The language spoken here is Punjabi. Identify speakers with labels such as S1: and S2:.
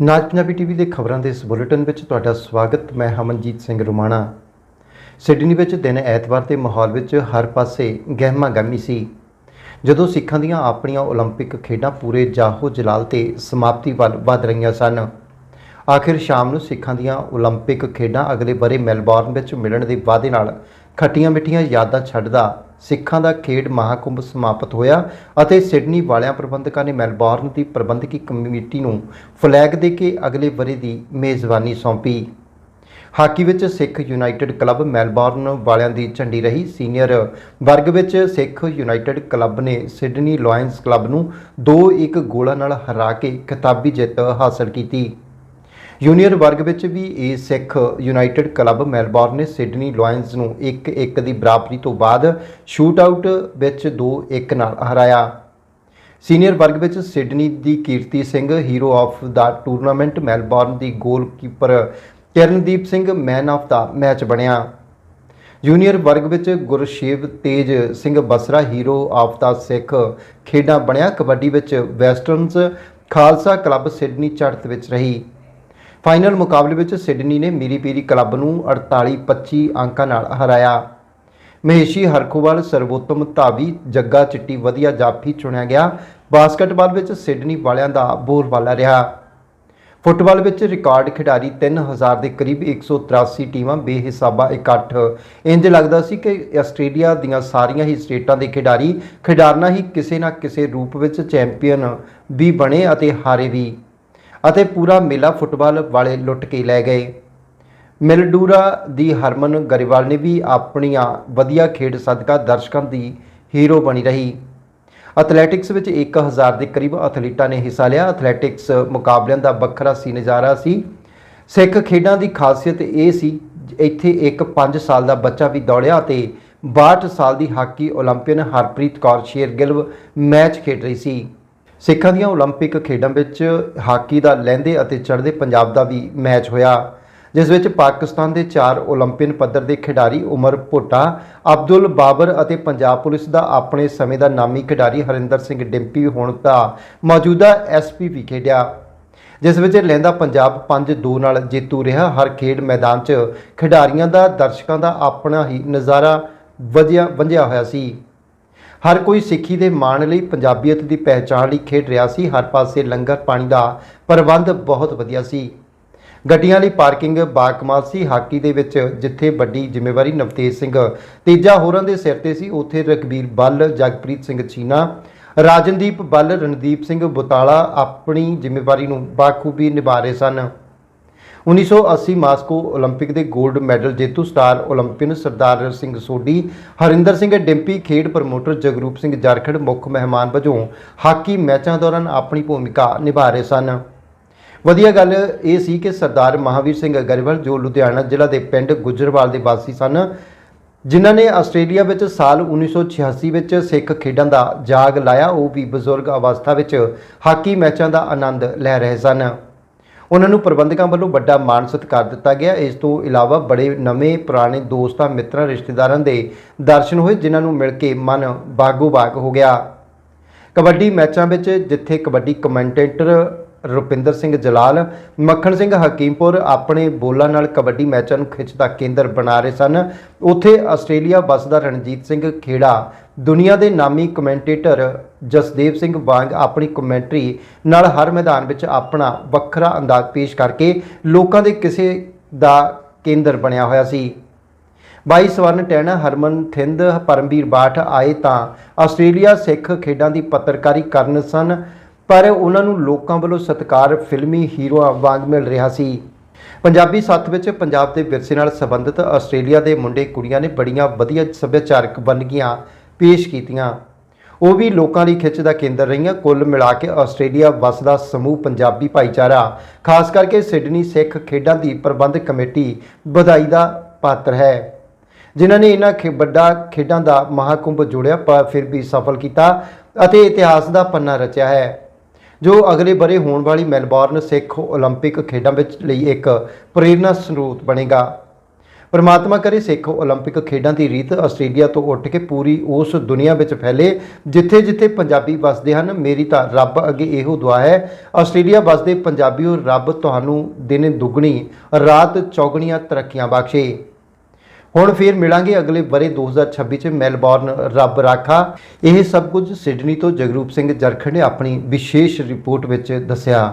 S1: ਨਾਜ ਪੰਜਾਬੀ ਟੀਵੀ ਦੇ ਖਬਰਾਂ ਦੇ ਇਸ ਬੁਲੇਟਿਨ ਵਿੱਚ ਤੁਹਾਡਾ ਸਵਾਗਤ ਮੈਂ ਹਮਨਜੀਤ ਸਿੰਘ ਰੁਮਾਣਾ ਸਿਡਨੀ ਵਿੱਚ ਦਿਨ ਐਤਵਾਰ ਦੇ ਮਾਹੌਲ ਵਿੱਚ ਹਰ ਪਾਸੇ ਗਹਿਮਾ ਗਹਿਮੀ ਸੀ ਜਦੋਂ ਸਿੱਖਾਂ ਦੀਆਂ ਆਪਣੀਆਂ 올림픽 ਖੇਡਾਂ ਪੂਰੇ ਜਾਹੋ ਜਲਾਲ ਤੇ ਸਮਾਪਤੀ ਵੱਲ ਵਧ ਰਹੀਆਂ ਸਨ ਆਖਿਰ ਸ਼ਾਮ ਨੂੰ ਸਿੱਖਾਂ ਦੀਆਂ 올림픽 ਖੇਡਾਂ ਅਗਲੇ ਬਰੇ ਮੈਲਬੌਰਨ ਵਿੱਚ ਮਿਲਣ ਦੇ ਵਾਅਦੇ ਨਾਲ ਖੱਟੀਆਂ ਮਿੱਠੀਆਂ ਯਾਦਾਂ ਛੱਡਦਾ ਸਿੱਖਾਂ ਦਾ ਖੇਡ ਮਹਾਕੁੰਭ ਸਮਾਪਤ ਹੋਇਆ ਅਤੇ ਸਿਡਨੀ ਵਾਲਿਆਂ ਪ੍ਰਬੰਧਕਾਂ ਨੇ ਮੈਲਬੌਰਨ ਦੀ ਪ੍ਰਬੰਧਕੀ ਕਮੇਟੀ ਨੂੰ ਫਲੈਗ ਦੇ ਕੇ ਅਗਲੇ ਬਰੇ ਦੀ ਮੇਜ਼ਬਾਨੀ ਸੌਂਪੀ। ਹਾਕੀ ਵਿੱਚ ਸਿੱਖ ਯੂਨਾਈਟਿਡ ਕਲੱਬ ਮੈਲਬੌਰਨ ਵਾਲਿਆਂ ਦੀ ਝੰਡੀ ਰਹੀ। ਸੀਨੀਅਰ ਵਰਗ ਵਿੱਚ ਸਿੱਖ ਯੂਨਾਈਟਿਡ ਕਲੱਬ ਨੇ ਸਿਡਨੀ ਲਾਇਨਸ ਕਲੱਬ ਨੂੰ 2-1 ਗੋਲਾਂ ਨਾਲ ਹਰਾ ਕੇ ਖਿਤਾਬੀ ਜਿੱਤ ਹਾਸਲ ਕੀਤੀ। ਜੂਨੀਅਰ ਵਰਗ ਵਿੱਚ ਵੀ ਇਹ ਸਿੱਖ ਯੂਨਾਈਟਿਡ ਕਲੱਬ ਮੈਲਬੌਰਨ ਨੇ ਸਿਡਨੀ ਲਾਇਨਸ ਨੂੰ 1-1 ਦੀ ਬਰਾਬਰੀ ਤੋਂ ਬਾਅਦ ਸ਼ੂਟ ਆਊਟ ਵਿੱਚ 2-1 ਨਾਲ ਹਰਾਇਆ। ਸੀਨੀਅਰ ਵਰਗ ਵਿੱਚ Sydney the Kirti Singh, hero of the tournament, Melbourne the goalkeeper Kirandeep Singh, man of the match ਬਣਿਆ। ਜੂਨੀਅਰ ਵਰਗ ਵਿੱਚ Gurshev Tej Singh Basra, hero of the Sikh ਖੇਡਾਂ ਬਣਿਆ। ਕਬੱਡੀ ਵਿੱਚ ਵੈਸਟਰਨਸ ਖਾਲਸਾ ਕਲੱਬ ਸਿਡਨੀ ਚੜ੍ਹਤ ਵਿੱਚ ਰਹੀ। ਫਾਈਨਲ ਮੁਕਾਬਲੇ ਵਿੱਚ ਸਿਡਨੀ ਨੇ ਮੀਰੀ ਪੀਰੀ ਕਲੱਬ ਨੂੰ 48-25 ਅੰਕਾਂ ਨਾਲ ਹਰਾਇਆ। ਮਹੇਸ਼ੀ ਹਰਖੋਵਾਲ, ਸਰਵੋਤਮ ਧਾਵੀ ਜੱਗਾ ਚਿੱਟੀ ਵਧੀਆ ਜਾਫੀ ਚੁਣਿਆ ਗਿਆ। ਬਾਸਕਟਬਾਲ ਵਿੱਚ ਸਿਡਨੀ ਵਾਲਿਆਂ ਦਾ ਬੋਲਬਾਲਾ ਰਿਹਾ। ਫੁੱਟਬਾਲ ਵਿੱਚ ਰਿਕਾਰਡ ਖਿਡਾਰੀ 3000 ਦੇ ਕਰੀਬ 183 ਟੀਮਾਂ ਬੇਹਿਸਾਬਾ ਇਕੱਠ। ਇੰਜ ਲੱਗਦਾ ਸੀ ਕਿ ਆਸਟ੍ਰੇਲੀਆ ਦੀਆਂ ਸਾਰੀਆਂ ਹੀ ਸਟੇਟਾਂ ਦੇ ਖਿਡਾਰੀ ਖਿਡਾਰਨਾ ਹੀ ਕਿਸੇ ਨਾ ਕਿਸੇ ਰੂਪ ਵਿੱਚ ਚੈਂਪੀਅਨ ਵੀ ਬਣੇ ਅਤੇ ਹਾਰੇ ਵੀ। ਅਤੇ ਪੂਰਾ ਮੇਲਾ ਫੁੱਟਬਾਲ ਵਾਲੇ ਲੁੱਟ ਕੇ ਲੈ ਗਏ। ਮਿਲਡੂਰਾ ਦੀ ਹਰਮਨ ਗਰੇਵਾਲ ਨੇ ਵੀ ਆਪਣੀਆਂ ਵਧੀਆ ਖੇਡ ਸਦਕਾ ਦਰਸ਼ਕਾਂ ਦੀ ਹੀਰੋ ਬਣੀ ਰਹੀ। ਅਥਲੈਟਿਕਸ ਵਿੱਚ 1000 ਦੇ ਕਰੀਬ ਅਥਲੀਟਾਂ ਨੇ ਹਿੱਸਾ ਲਿਆ। ਅਥਲੈਟਿਕਸ ਮੁਕਾਬਲਿਆਂ ਦਾ ਵੱਖਰਾ ਸੀ ਨਜ਼ਾਰਾ ਸੀ। ਸਿੱਖ ਖੇਡਾਂ ਦੀ ਖਾਸੀਅਤ ਇਹ ਸੀ, ਇੱਥੇ ਇੱਕ 5 ਸਾਲ ਦਾ ਬੱਚਾ ਵੀ ਦੌੜਿਆ ਤੇ 62 ਸਾਲ ਦੀ ਹਾਕੀ 올림픽ਨ ਹਰਪ੍ਰੀਤ ਕੌਰ ਸ਼ੇਰਗਿਲਵ ਮੈਚ ਖੇਡ ਰਹੀ ਸੀ। ਸਿੱਖਾਂ ਦੀਆਂ 올림픽 ਖੇਡਾਂ ਵਿੱਚ ਹਾਕੀ ਦਾ ਲਹਿੰਦੇ ਅਤੇ ਚੜ੍ਹਦੇ ਪੰਜਾਬ ਦਾ ਵੀ ਮੈਚ ਹੋਇਆ ਜਿਸ ਵਿੱਚ ਪਾਕਿਸਤਾਨ ਦੇ ਚਾਰ 올림픽ਨ ਪੱਧਰ ਦੇ ਖਿਡਾਰੀ ਉਮਰ ਭੋਟਾ, ਅਬਦੁਲ ਬਾਬਰ ਅਤੇ ਪੰਜਾਬ ਪੁਲਿਸ ਦਾ ਆਪਣੇ ਸਮੇਂ ਦਾ ਨਾਮੀ ਖਿਡਾਰੀ ਹਰਿੰਦਰ ਸਿੰਘ ਡਿੰਪੀ ਹੁਣ ਦਾ ਮੌਜੂਦਾ ਐਸਪੀ ਵੀ ਖੇਡਿਆ ਜਿਸ ਵਿੱਚ ਲਹਿੰਦਾ ਪੰਜਾਬ 5-2 ਨਾਲ ਜੇਤੂ ਰਿਹਾ। ਹਰ ਖੇਡ ਮੈਦਾਨ 'ਚ ਖਿਡਾਰੀਆਂ ਦਾ ਦਰਸ਼ਕਾਂ ਦਾ ਆਪਣਾ ਹੀ ਨਜ਼ਾਰਾ ਵਜਿਆ ਵੰਜਿਆ ਹੋਇਆ ਸੀ। ਹਰ ਕੋਈ ਸਿੱਖੀ ਦੇ ਮਾਣ ਲਈ ਪੰਜਾਬੀਅਤ ਦੀ ਪਹਿਚਾਣ ਲਈ ਖੇਡ ਰਿਹਾ ਸੀ। ਹਰ ਪਾਸੇ ਲੰਗਰ ਪਾਣੀ ਦਾ ਪ੍ਰਬੰਧ ਬਹੁਤ ਵਧੀਆ ਸੀ। ਗੱਡੀਆਂ ਲਈ ਪਾਰਕਿੰਗ ਬਾਕਮਾਲ ਸੀ। ਹਾਕੀ ਦੇ ਵਿੱਚ ਜਿੱਥੇ ਵੱਡੀ ਜ਼ਿੰਮੇਵਾਰੀ ਨਵਤੇਜ ਸਿੰਘ, ਤੀਜਾ ਹੋਰਾਂ ਦੇ ਸਿਰ ਤੇ ਸੀ। ਉੱਥੇ ਰਕਬੀਰ ਬੱਲ, ਜਗਪ੍ਰੀਤ ਸਿੰਘ ਚੀਨਾ, ਰਾਜਨਦੀਪ ਬੱਲ, ਰਣਦੀਪ ਸਿੰਘ ਬੁਤਾਲਾ ਆਪਣੀ ਜ਼ਿੰਮੇਵਾਰੀ ਨੂੰ ਬਾਖੂਬੀ ਨਿਭਾ ਰਹੇ ਸਨ। 1980 ਮਾਸਕੋ 올림픽 ਦੇ 골ਡ ਮੈਡਲ ਜੇਤੂ ਸਟਾਰ 올림ਪੀਅਨ ਸਰਦਾਰ ਸਿੰਘ ਸੋਢੀ, ਹਰਿੰਦਰ ਸਿੰਘ ਡਿੰਪੀ, ਖੇਡ ਪ੍ਰਮੋਟਰ ਜਗਰੂਪ ਸਿੰਘ ਜਰਖੜ ਮੁੱਖ ਮਹਿਮਾਨ ਵਜੋਂ ਹਾਕੀ ਮੈਚਾਂ ਦੌਰਾਨ ਆਪਣੀ ਭੂਮਿਕਾ ਨਿਭਾ ਰਹੇ ਸਨ। ਵਧੀਆ ਗੱਲ ਇਹ ਸੀ ਕਿ ਸਰਦਾਰ ਮਹਾਵੀਰ ਸਿੰਘ ਗਰੇਵਾਲ ਜੋ ਲੁਧਿਆਣਾ ਜ਼ਿਲ੍ਹਾ ਦੇ ਪਿੰਡ ਗੁਜਰਵਾਲ ਦੇ ਵਾਸੀ ਸਨ, ਜਿਨ੍ਹਾਂ ਨੇ ਆਸਟ੍ਰੇਲੀਆ ਵਿੱਚ ਸਾਲ 1986 ਵਿੱਚ ਸਿੱਖ ਖੇਡਾਂ ਦਾ ਜਾਗ ਲਾਇਆ, ਉਹ ਵੀ ਬਜ਼ੁਰਗ ਅਵਸਥਾ ਵਿੱਚ ਹਾਕੀ ਮੈਚਾਂ ਦਾ ਆਨੰਦ ਲੈ ਰਹੇ ਸਨ। ਉਹਨਾਂ ਨੂੰ ਪ੍ਰਬੰਧਕਾਂ ਵੱਲੋਂ ਵੱਡਾ ਮਾਣ ਸਤਿਕਾਰ ਦਿੱਤਾ ਗਿਆ। ਇਸ ਤੋਂ ਇਲਾਵਾ ਬੜੇ ਨਵੇਂ ਪੁਰਾਣੇ ਦੋਸਤਾਂ, ਮਿੱਤਰਾਂ, ਰਿਸ਼ਤੇਦਾਰਾਂ ਦੇ ਦਰਸ਼ਨ ਹੋਏ, ਜਿਨ੍ਹਾਂ ਨੂੰ ਮਿਲ ਕੇ ਮਨ ਬਾਗੋ ਬਾਗ ਹੋ ਗਿਆ। ਕਬੱਡੀ ਮੈਚਾਂ ਵਿੱਚ ਜਿੱਥੇ ਕਬੱਡੀ ਕਮੈਂਟੇਟਰ ਰੁਪਿੰਦਰ ਸਿੰਘ ਜਲਾਲ, ਮੱਖਣ ਸਿੰਘ ਹਕੀਮਪੁਰ ਆਪਣੇ ਬੋਲਾਂ ਨਾਲ ਕਬੱਡੀ ਮੈਚਾਂ ਨੂੰ ਖਿੱਚ ਦਾ ਕੇਂਦਰ ਬਣਾ ਰਹੇ ਸਨ। ਉੱਥੇ ਆਸਟ੍ਰੇਲੀਆ ਵੱਸਦਾ ਰਣਜੀਤ ਸਿੰਘ ਖੇੜਾ ਦੁਨੀਆ ਦੇ ਨਾਮੀ ਕਮੈਂਟੇਟਰ ਜਸਦੇਵ ਸਿੰਘ ਵਾਂਗ ਆਪਣੀ ਕਮੈਂਟਰੀ ਨਾਲ ਹਰ ਮੈਦਾਨ ਵਿੱਚ ਆਪਣਾ ਵੱਖਰਾ ਅੰਦਾਜ਼ ਪੇਸ਼ ਕਰਕੇ ਲੋਕਾਂ ਦੇ ਕਿਸੇ ਦਾ ਕੇਂਦਰ ਬਣਿਆ ਹੋਇਆ ਸੀ। ਬਾਈ ਸਵਰਨ ਟੈਣਾ ਹਰਮਨ ਥਿੰਦ, ਪਰਮਵੀਰ ਬਾਠ ਆਏ ਤਾਂ ਆਸਟ੍ਰੇਲੀਆ ਸਿੱਖ ਖੇਡਾਂ ਦੀ ਪੱਤਰਕਾਰੀ ਕਰਨ ਸਨ, ਪਰ ਉਹਨਾਂ ਨੂੰ ਲੋਕਾਂ ਵੱਲੋਂ ਸਤਿਕਾਰ ਫਿਲਮੀ ਹੀਰੋਆਂ ਵਾਂਗ ਮਿਲ ਰਿਹਾ ਸੀ। ਪੰਜਾਬੀ ਸੱਥ ਵਿੱਚ ਪੰਜਾਬ ਦੇ ਵਿਰਸੇ ਨਾਲ ਸੰਬੰਧਿਤ ਆਸਟ੍ਰੇਲੀਆ ਦੇ ਮੁੰਡੇ ਕੁੜੀਆਂ ਨੇ ਬੜੀਆਂ ਵਧੀਆ ਸੱਭਿਆਚਾਰਕ ਵੰਨਗੀਆਂ ਪੇਸ਼ ਕੀਤੀਆਂ ਉਹ ਵੀ ਲੋਕਾਂ ਦੀ ਖਿੱਚ ਦਾ ਕੇਂਦਰ ਰਹੀਆਂ ਕੁੱਲ ਮਿਲਾ ਕੇ ਆਸਟ੍ਰੇਲੀਆ ਵਸਦਾ ਸਮੂਹ ਪੰਜਾਬੀ ਭਾਈਚਾਰਾ ਖਾਸ ਕਰਕੇ ਸਿਡਨੀ ਸਿੱਖ ਖੇਡਾਂ ਦੀ ਪ੍ਰਬੰਧਕ ਕਮੇਟੀ ਵਧਾਈ ਦਾ ਪਾਤਰ ਹੈ ਜਿਨ੍ਹਾਂ ਨੇ ਇਹਨਾਂ ਖੇ ਵੱਡਾ ਖੇਡਾਂ ਦਾ ਮਹਾਕੁੰਭ ਜੋੜਿਆ ਪਰ ਫਿਰ ਵੀ ਸਫਲ ਕੀਤਾ ਅਤੇ ਇਤਿਹਾਸ ਦਾ ਪੰਨਾ ਰਚਿਆ ਹੈ ਜੋ ਅਗਲੇ ਬਰੇ ਹੋਣ ਵਾਲੀ ਮੈਲਬੌਰਨ ਸਿੱਖ 올림픽 ਖੇਡਾਂ ਵਿੱਚ ਲਈ ਇੱਕ ਪ੍ਰੇਰਨਾ ਸਰੋਤ ਬਣੇਗਾ ਪਰਮਾਤਮਾ ਕਰੇ ਸਿੱਖ 올림픽 ਖੇਡਾਂ ਦੀ ਰੀਤ ਆਸਟ੍ਰੇਲੀਆ ਤੋਂ ਉੱਠ ਕੇ ਪੂਰੀ ਉਸ ਦੁਨੀਆ ਵਿੱਚ ਫੈਲੇ ਜਿੱਥੇ-ਜਿੱਥੇ ਪੰਜਾਬੀ ਵਸਦੇ ਹਨ ਮੇਰੀ ਤਾਂ ਰੱਬ ਅੱਗੇ ਇਹੋ ਦੁਆ ਹੈ ਆਸਟ੍ਰੇਲੀਆ ਵਸਦੇ ਪੰਜਾਬੀਓ ਰੱਬ ਤੁਹਾਨੂੰ ਦਿਨ ਦੁੱਗਣੀ ਰਾਤ ਚੌਗਣੀਆਂ ਤਰੱਕੀਆਂ ਬਖਸ਼ੇ ਹੁਣ ਫੇਰ ਮਿਲਾਂਗੇ ਅਗਲੇ ਬਰੇ 2026 ਚ ਮੈਲਬੌਰਨ ਰੱਬ ਰਾਖਾ ਇਹ ਸਭ ਕੁਝ ਸਿਡਨੀ ਤੋਂ ਜਗਰੂਪ ਸਿੰਘ ਜਰਖੜ ਨੇ ਆਪਣੀ ਵਿਸ਼ੇਸ਼ ਰਿਪੋਰਟ ਵਿੱਚ ਦੱਸਿਆ